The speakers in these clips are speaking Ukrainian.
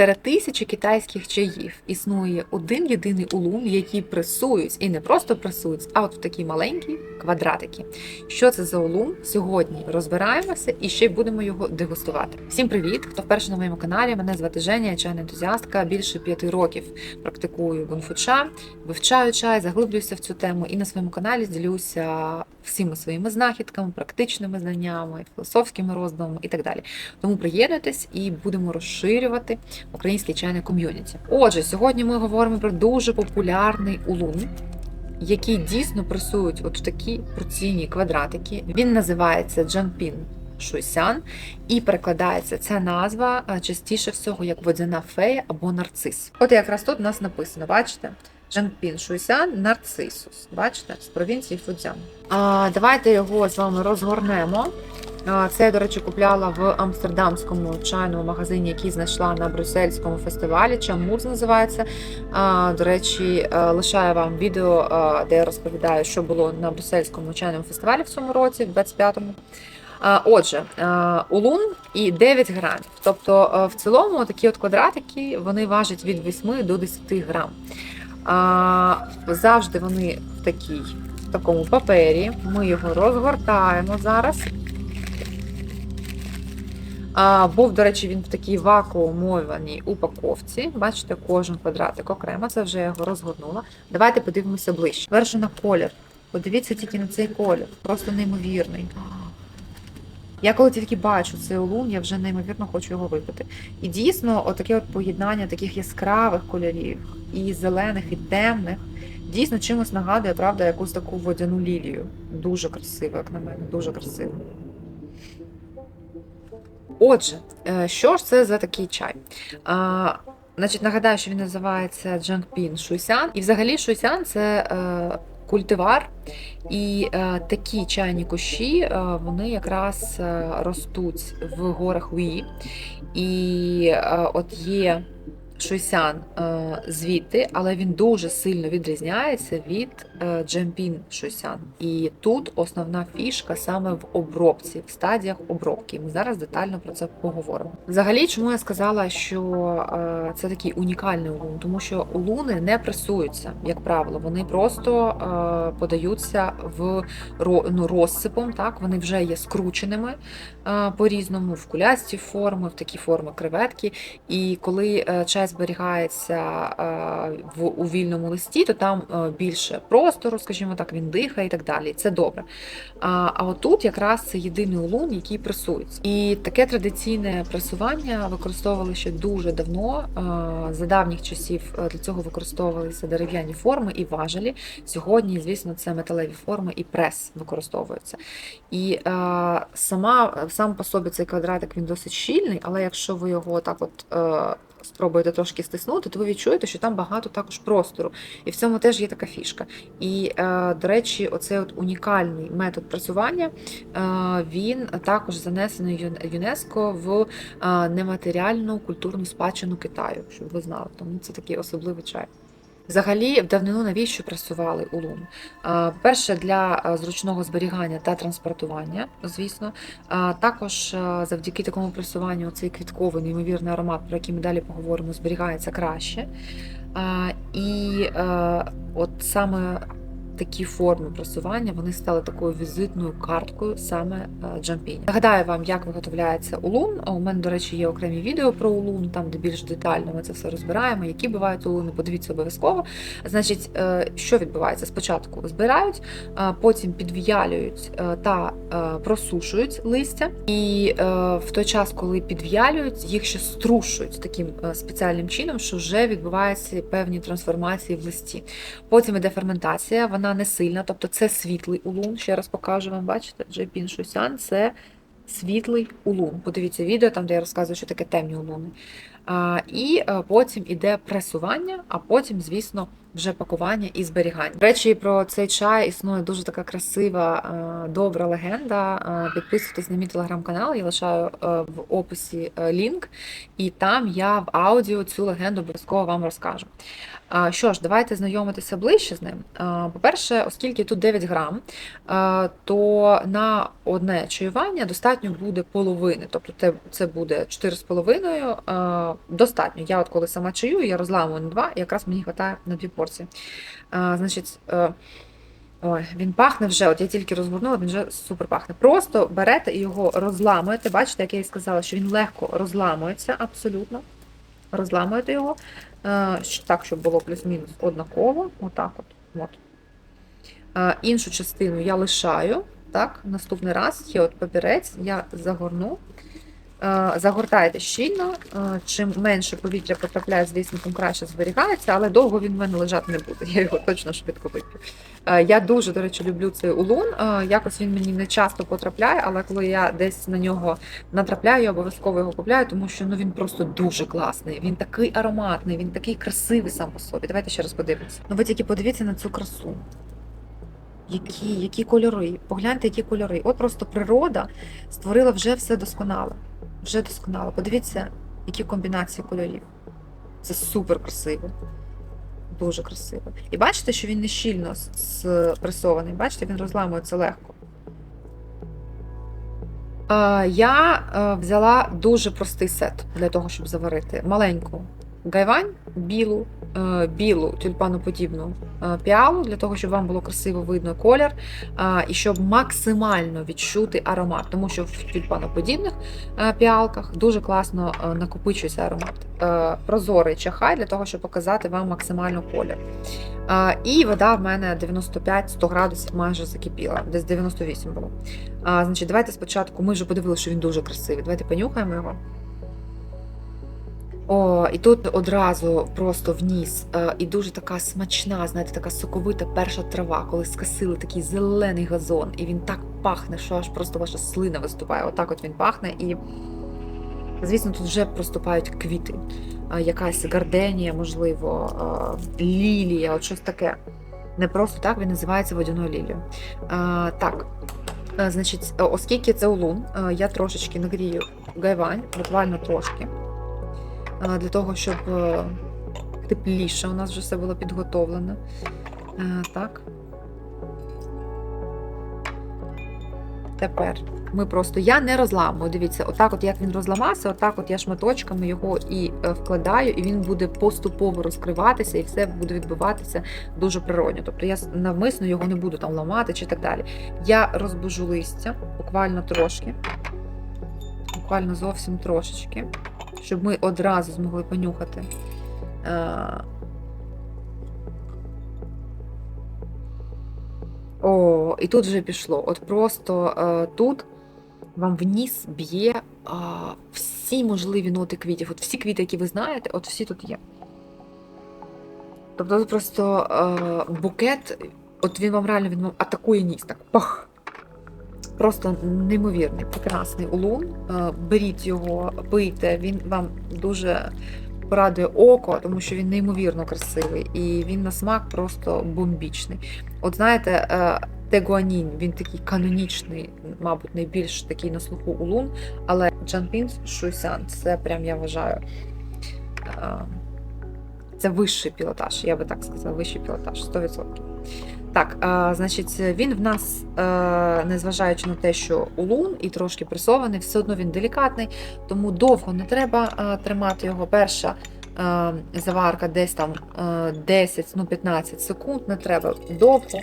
Серед тисячі китайських чаїв існує один єдиний улун, який пресують, і не просто пресують, а от в такі маленькі квадратики. Що це за улун? Сьогодні розбираємося і ще будемо його дегустувати. Всім привіт! Хто вперше на моєму каналі? Мене звати Женя, я чайна ентузіастка. Більше п'яти років практикую гунфуча, вивчаю чай, заглиблююся в цю тему і на своєму каналі ділюся всіма своїми знахідками, практичними знаннями, філософськими роздумами і так далі. Тому приєднуйтесь і будемо розширювати українське чайне ком'юніті. Отже, сьогодні ми говоримо про дуже популярний улун. Які дійсно пресують от в такі порційні квадратики. Він називається Джампін Шуйсян, і перекладається ця назва частіше всього як водяна фея або нарцис. От якраз тут у нас написано, бачите? Джампін Шуйсян Нарцисус. Бачите, з провінції Фудзян. А, давайте його з вами розгорнемо. Це я, до речі, купляла в амстердамському чайному магазині, який знайшла на брюссельському фестивалі. Чамурз називається. До речі, е, лишаю вам відео, е, де я розповідаю, що було на брюссельському чайному фестивалі в цьому році, в 25-му. Отже, е, улун і 9 грамів. Тобто, в цілому такі от квадратики вони важать від 8 до 10 грам. А, Завжди вони в такій, в такому папері. Ми його розгортаємо зараз. А, Був, до речі, він в такій вакуумованій упаковці. Бачите, кожен квадратик окремо. Це вже я його розгорнула. Давайте подивимося ближче. Перше на колір. Подивіться тільки на цей колір. Просто неймовірний. Я коли тільки бачу цей улун, я вже неймовірно хочу його випити. І дійсно, отаке от поєднання таких яскравих кольорів, і зелених, і темних, дійсно чимось нагадує, правда, якусь таку водяну лілію. Дуже красиво, як на мене, дуже красиво. Отже, е, що ж це за такий чай? А, Значить, нагадаю, що він називається Джангпін Шуйсян. І взагалі Шуйсян це е, культивар. І е, такі чайні кущі е, вони якраз е, ростуть в горах Уї. І е, от є Шуйсян е, звідти, але він дуже сильно відрізняється від е, Джемпін Шуйсян. І тут основна фішка саме в обробці, в стадіях обробки. Ми зараз детально про це поговоримо. Взагалі, чому я сказала, що е, це такий унікальний улун, тому що улуни не пресуються, як правило, вони просто подаються в ну, розсипом. Так, вони вже є скрученими е, по-різному, в кулясті форми, в такі форми креветки. І коли чай зберігається е, в у вільному листі, то там е, більше простору, скажімо так, він дихає і так далі. Це добре. А, а отут якраз це єдиний улун, який пресується. І таке традиційне пресування використовували ще дуже давно. е, За давніх часів для цього використовувалися дерев'яні форми і важелі. Сьогодні, звісно, це металеві форми і прес використовуються. І сама сам по собі цей квадратик він досить щільний, але якщо ви його так от. Спробуєте трошки стиснути, то ви відчуєте, що там багато також простору, і в цьому теж є така фішка. І, е, до речі, оцей от унікальний метод працювання е, він також занесений ЮНЕСКО в е, нематеріальну культурну спадщину Китаю, щоб ви знали. Тому це такий особливий чай. Взагалі, в давнину навіщо пресували улун? Перше для зручного зберігання та транспортування, звісно. Також завдяки такому пресуванню цей квітковий неймовірний аромат, про який ми далі поговоримо, зберігається краще. І е, от саме такі форми просування вони стали такою візитною карткою саме е, джампіні. Нагадаю вам, як виготовляється улун. У мене, до речі, є окремі відео про улун, там де більш детально ми це все розбираємо, які бувають улуни. Подивіться обов'язково. Значить, е, що відбувається? Спочатку збирають, потім підв'ялюють е, та е, просушують листя, і е, в той час, коли підв'ялюють, їх ще струшують таким е, спеціальним чином, що вже відбуваються певні трансформації в листі. Потім іде ферментація, вона не сильна, тобто це світлий улун. Ще раз покажу вам, бачите, Джейпін Шусян це світлий улун. Подивіться відео, там де я розказую, що таке темні улуни. А, І е, потім іде пресування, а потім, звісно, вже пакування і зберігання. Речі, про цей чай існує дуже така красива, е, добра легенда. Е, Підписуйтесь на мій телеграм-канал, я лишаю е, в описі лінк, і там я в аудіо цю легенду обов'язково вам розкажу. Що ж, давайте знайомитися ближче з ним. По-перше, оскільки тут 9 грам, то на одне чаювання достатньо буде половини, тобто це, буде 4,5 а, достатньо. Я от коли сама чаю, я розламую на 2, і якраз мені вистачає на 2 порції. А, Значить, е, Ой, він пахне вже, от я тільки розгорнула, він вже супер пахне. Просто берете і його розламуєте. Бачите, як я і сказала, що він легко розламується абсолютно. Розламуєте його е, так, щоб було плюс-мінус однаково. Отак от. от. Е, Іншу частину я лишаю. Так, наступний раз є от папірець, я загорну. Е, Загортайте щільно. Е, Чим менше повітря потрапляє, звісно, тим краще зберігається, але довго він в мене лежати не буде. Я його точно швидко вип'ю. Е, Я дуже, до речі, люблю цей улун. Якось він мені не часто потрапляє, але коли я десь на нього натрапляю, я обов'язково його купляю, тому що ну він просто дуже класний. Він такий ароматний, він такий красивий сам по собі. Давайте ще раз подивимося. Ну ви тільки подивіться на цю красу. Які, які кольори? Погляньте, які кольори. От просто природа створила вже все досконало. Вже досконало. Подивіться, які комбінації кольорів. Це супер красиво. Дуже красиво. І бачите, що він не щільно спресований. Бачите, він розламується легко. Е, Я е, взяла дуже простий сет для того, щоб заварити. Маленьку гайвань, білу, е, білу тюльпаноподібну е, піалу, для того, щоб вам було красиво видно колір, е, і щоб максимально відчути аромат, тому що в тюльпаноподібних піалках дуже класно накопичується аромат. Прозорий чахай для того, щоб показати вам максимально колір. І вода в мене 95-100 градусів майже закипіла, десь 98 було. Значить, давайте спочатку. Ми вже подивилися, що він дуже красивий. Давайте понюхаємо його. О, і тут одразу просто вниз. Е, і дуже така смачна, знаєте, така соковита перша трава, коли скосили такий зелений газон, і він так пахне, що аж просто ваша слина виступає. Отак от він пахне. І, звісно, тут вже проступають квіти. Е, якась гарденія, можливо, е, лілія, от щось таке. Не просто так він називається водяною лілією. Так, Значить, оскільки це улун, я трошечки нагрію гайвань, буквально трошки, для того, щоб е, тепліше у нас вже все було підготовлено. Е, Так. Тепер ми просто я не розламую. Дивіться, отак, от як він розламався, отак, от я шматочками його і е, вкладаю, і він буде поступово розкриватися, і все буде відбуватися дуже природньо. Тобто я навмисно його не буду там ламати чи так далі. Я розбужу листя буквально трошки, буквально зовсім трошечки, щоб ми одразу змогли понюхати. е, О, і тут вже пішло. От просто е, тут вам вніс б'є е, всі можливі ноти квітів. От всі квіти, які ви знаєте, от всі тут є. Тобто тут просто букет, от він вам реально він вам атакує ніс, так пах. Просто неймовірний, прекрасний улун. Е, Беріть його, пийте, він вам дуже порадує око, тому що він неймовірно красивий і він на смак просто бомбічний. От знаєте, е, Тегуанін, він такий канонічний, мабуть, найбільш такий на слуху улун, але Джанпін Шуйсян це прям я вважаю. е, Це вищий пілотаж, я би так сказала, вищий пілотаж, 100%. Так, а, значить, він в нас, е, незважаючи на те, що улун і трошки пресований, все одно він делікатний, тому довго не треба е, тримати його. Перша е, заварка десь там е, 10, ну 15 секунд, не треба довго.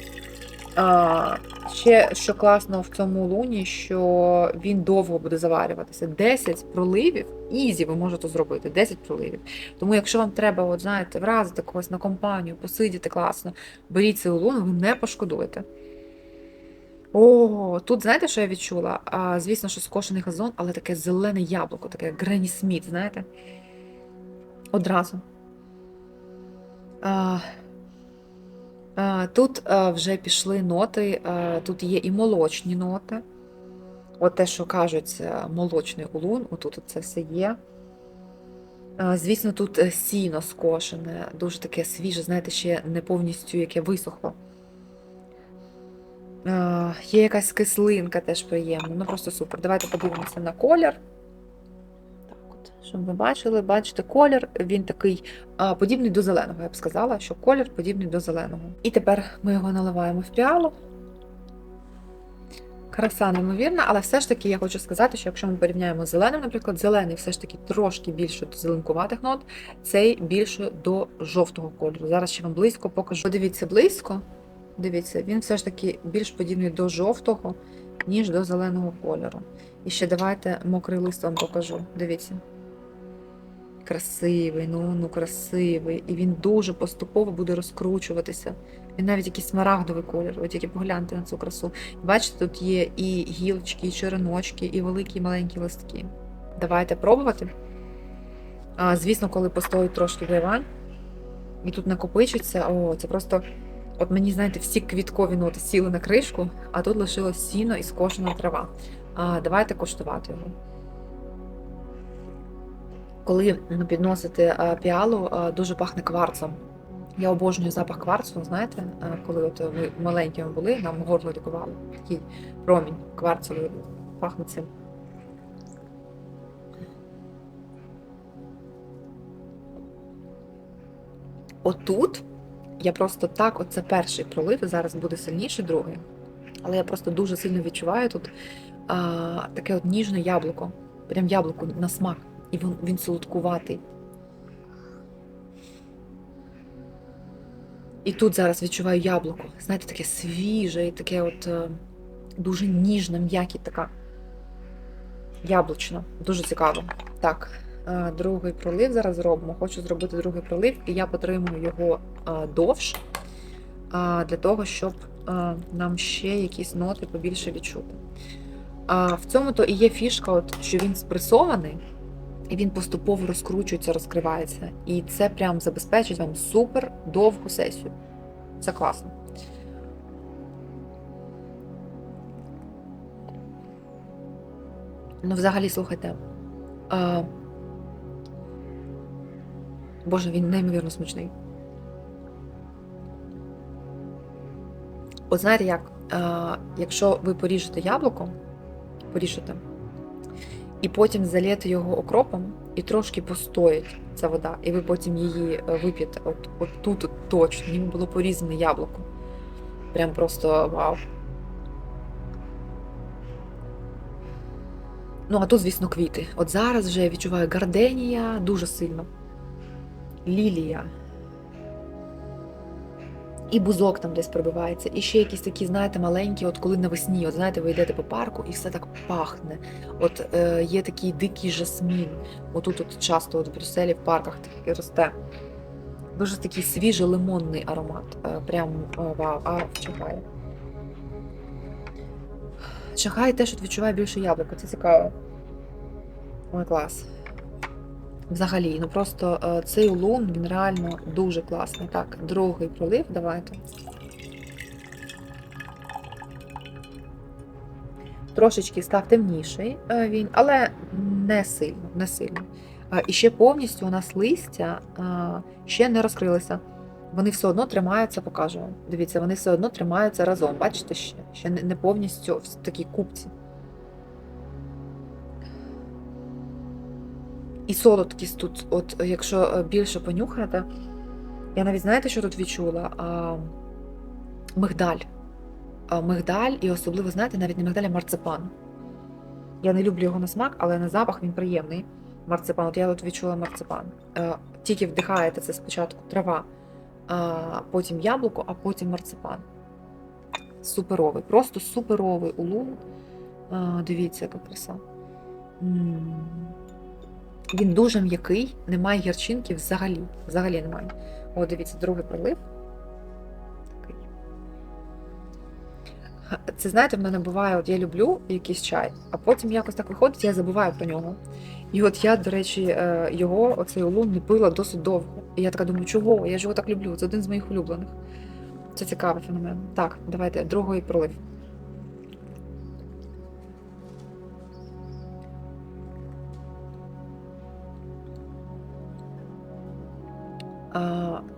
А, ще що класно в цьому луні, що він довго буде заварюватися. 10 проливів, ізі ви можете зробити, 10 проливів. Тому якщо вам треба, от знаєте, вразити когось на компанію, посидіти класно, беріть цей лун, ви не пошкодуєте. О, тут знаєте, що я відчула? А, звісно, що скошений газон, але таке зелене яблуко, таке Гренні Сміт, знаєте? Одразу. А, тут вже пішли ноти, тут є і молочні ноти. От те, що кажуть, е, молочний улун, отут це все є. Звісно, тут е, сіно скошене, дуже таке свіже, знаєте, ще не повністю яке висохло. Є якась кислинка теж приємна. Ну просто супер. Давайте подивимося на колір. Щоб ви бачили, бачите, колір він такий подібний до зеленого. Я б сказала, що колір подібний до зеленого. І тепер ми його наливаємо в піалу. Краса неймовірна, але все ж таки я хочу сказати, що якщо ми порівняємо з зеленим, наприклад, зелений все ж таки трошки більше до зеленкуватих нот, цей більше до жовтого кольору. Зараз ще вам близько покажу. Подивіться близько. Дивіться, він все ж таки більш подібний до жовтого, ніж до зеленого кольору. І ще давайте мокрий лист вам покажу. Дивіться. Красивий, ну ну красивий. І він дуже поступово буде розкручуватися. Він навіть якийсь смарагдовий колір. От тільки погляньте на цю красу. Бачите, тут є і гілочки, і череночки, і великі, і маленькі листки. Давайте пробувати. А, звісно, коли постоїть трошки диван, і тут накопичиться, о, це просто. От мені, знаєте, всі квіткові ноти сіли на кришку, а тут лишилось сіно і скошена трава. А, давайте коштувати його. Коли ну, підносите піалу, дуже пахне кварцом. Я обожнюю запах кварцу, знаєте, коли от ви маленькими були, нам горло лікували. Такий промінь кварцовий пахне цим. Отут я просто так, оце перший пролив, зараз буде сильніший другий. Але я просто дуже сильно відчуваю тут а, таке от ніжне яблуко. Прям яблуко на смак. І він, він солодкуватий. І тут зараз відчуваю яблуко. Знаєте, таке свіже і таке от е, дуже ніжна, м'яке така. Яблучно. Дуже цікаво. Так, е, другий пролив зараз зробимо. Хочу зробити другий пролив, і я потримую його е, довш, е, для того, щоб нам ще якісь ноти побільше відчути. В цьому то і є фішка, от, що він спресований, і він поступово розкручується, розкривається. І це прям забезпечить вам супер довгу сесію. Це класно. Ну, взагалі, слухайте. А... Боже, він неймовірно смачний. От знаєте як? А, якщо ви поріжете яблуко, поріжете, і потім залєте його окропом, і трошки постоїть ця вода, і ви потім її е, вип'єте. От, от тут точно, ніби було порізане яблуко. Прям просто вау. Ну, а тут, звісно, квіти. От зараз вже я відчуваю гарденія дуже сильно. Лілія. І бузок там десь пробивається, і ще якісь такі, знаєте, маленькі, от коли навесні, от знаєте, ви йдете по парку і все так пахне. От е, є такий дикий жасмін. Отут от часто от в Брюсселі в парках такий росте. Дуже такий свіжий лимонний аромат. Е, прям е, вау, а чахає. Чахає теж відчуває більше яблука, це цікаво. Ой, клас. Взагалі, ну просто е, цей улун, він реально дуже класний. Так, другий пролив, давайте. Трошечки став темніший е, він, але не сильно, не сильно. Е, І ще повністю у нас листя ще не розкрилися. Вони все одно тримаються, покажу. Дивіться, вони все одно тримаються разом. Бачите ще? Ще не повністю в такій купці. І солодкість тут, от якщо е, більше понюхаєте, я навіть знаєте, що тут відчула? А, мигдаль. А, мигдаль, і особливо, знаєте, навіть не мигдаль, а марципан. Я не люблю його на смак, але на запах він приємний. Марципан. От я тут відчула марципан. А, тільки вдихаєте це спочатку трава, а, потім яблуко, а потім марципан. Суперовий, просто суперовий улун. А, дивіться, яка краса. М. Він дуже м'який, немає гірчинки взагалі. Взагалі немає. О, дивіться, другий. Такий. Це, знаєте, в мене буває, от я люблю якийсь чай, а потім якось так виходить, я забуваю про нього. І от я, до речі, е, його, оцей улун, не пила досить довго. І я така думаю, чого? Я ж його так люблю. Це один з моїх улюблених. Це цікавий феномен. Так, давайте другий пролив.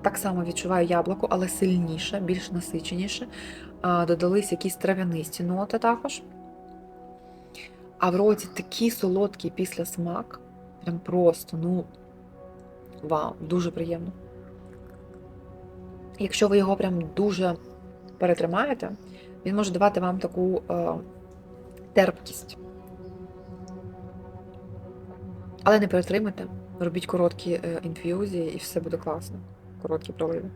Так само відчуваю яблуко, але сильніше, більш насиченіше. Додались якісь трав'янисті ноти також. А в роті такий солодкий післясмак. Прям просто, ну, вау, дуже приємно. Якщо ви його прям дуже перетримаєте, він може давати вам таку е, терпкість. Але не перетримуйте, робіть короткі е, інфюзії і все буде класно. Короткі проливи.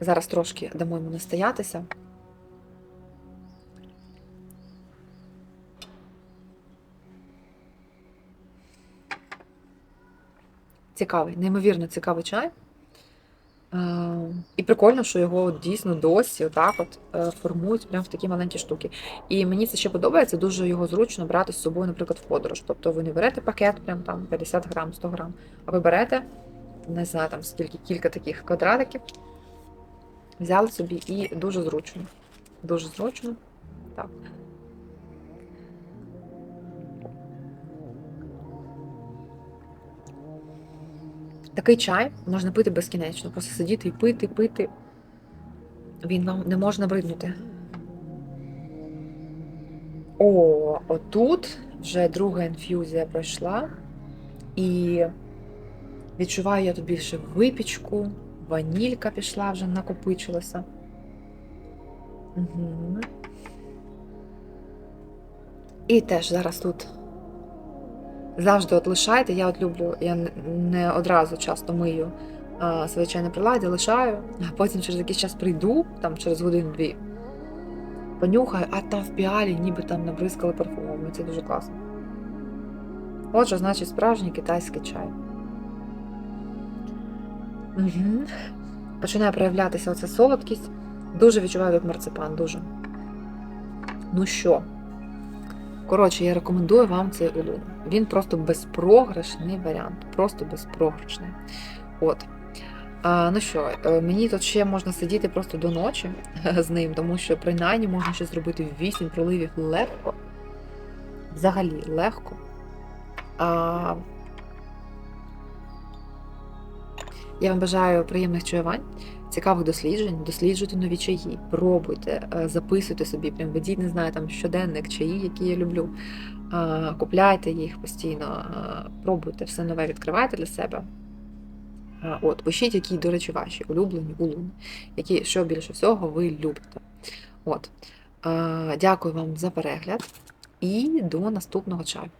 Зараз трошки дамо йому настоятися. Цікавий, неймовірно цікавий чай. Е, І прикольно, що його дійсно досі отак от е, формують прямо в такі маленькі штуки. І мені це ще подобається, дуже його зручно брати з собою, наприклад, в подорож. Тобто ви не берете пакет, прям там 50 грам, 100 грам, а ви берете, не знаю, там скільки, кілька таких квадратиків, взяли собі і дуже зручно. Дуже зручно. Так. Такий чай можна пити безкінечно, просто сидіти і пити, пити. Він вам не може набриднути. О, отут вже друга інфюзія пройшла. І відчуваю я тут більше випічку, ванілька пішла, вже накопичилася. Угу. І теж зараз тут завжди от лишайте. Я от люблю, я не- одразу часто мию а, своє чайне приладдя, лишаю, а потім через якийсь час прийду, там через годину-дві, понюхаю, а там в піалі ніби там набризкали парфумом. Це дуже класно. От що значить справжній китайський чай. Угу. Починає проявлятися оця солодкість. Дуже відчуваю тут марципан, дуже. Ну що? Коротше, я рекомендую вам цей улун. Він просто безпрограшний варіант. Просто безпрограшний. От. А, ну що, е, мені тут ще можна сидіти просто до ночі з ним, тому що принаймні можна ще зробити 8 проливів легко. Взагалі легко. А, я вам бажаю приємних чуювань, цікавих досліджень, досліджуйте нові чаї, пробуйте, е, записуйте собі, прям ведіть, не знаю, там щоденник чаї, які я люблю. Е, Купляйте їх постійно, е, пробуйте все нове відкривайте для себе. От, пишіть, які, до речі, ваші улюблені улюблені, які що більше всього ви любите. От. Дякую вам за перегляд і до наступного чаю.